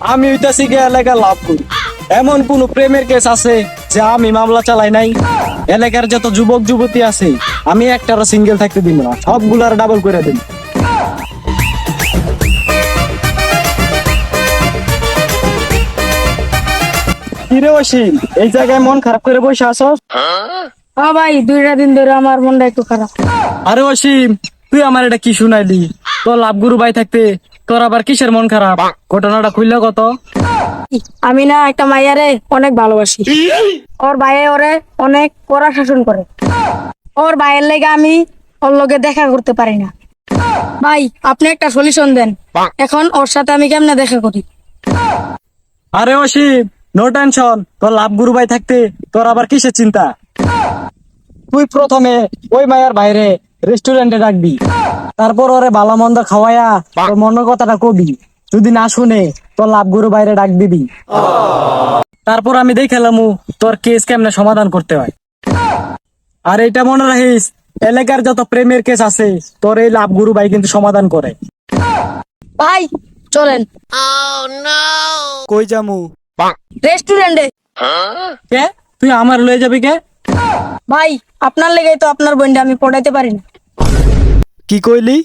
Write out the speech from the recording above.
আমি হইতাছি গিয়ে এলাকা লাভ করি। এমন কোন প্রেমের কেস আছে যে আমি মামলা চালাই নাই? এলাকার যত যুবক যুবতী আছে আমি একটারও সিঙ্গেল থাকতে দিব না। সবগুলার ডাবল করে দিন কিরে অসীম এই জায়গায় মন খারাপ করে বসে আসো হ্যাঁ ভাই দুইটা দিন ধরে আমার মনটা একটু খারাপ। আরে অসীম তুই আমার এটা কি শুনাইলি? তোর লাভ গুরু ভাই থাকতে তোর আবার কিসের মন খারাপ? ঘটনাটা খুললে কত? আমি না একটা মাইয়ারে অনেক ভালোবাসি। ওর ভাইয়ে ওরে অনেক কড়া শাসন করে। ওর ভাইয়ের লেগে আমি ওর লগে দেখা করতে পারি না। ভাই আপনি একটা সলিউশন দেন। এখন ওর সাথে আমি কেমনে দেখা করি? আরে অসীম নো টেনশন তোর লাভ গুরু ভাই থাকতে তোর আবার কিসের চিন্তা? তুই প্রথমে ওই মায়ের বাইরে রেস্টুরেন্টে ডাকবি তারপর ওরে ভালো মন্দ খাওয়ায়া তোর মনের কথাটা কবি। যদি না শুনে তোর লাভ গুরু বাইরে ডাক দিবি। তারপর আমি দেখালাম তোর কেস কেমনে সমাধান করতে হয়। আর এটা মনে রাখিস এলাকার যত প্রেমের কেস আছে তোর এই লাভ গুরু ভাই কিন্তু সমাধান করে। ভাই চলেন। কই জামু রেস্টুরেন্টে কে? তুই আমার লয়ে যাবি কে? ভাই আপনার লেগেই তো আপনার বোনটা আমি পড়াইতে পারি না। কি কইলি?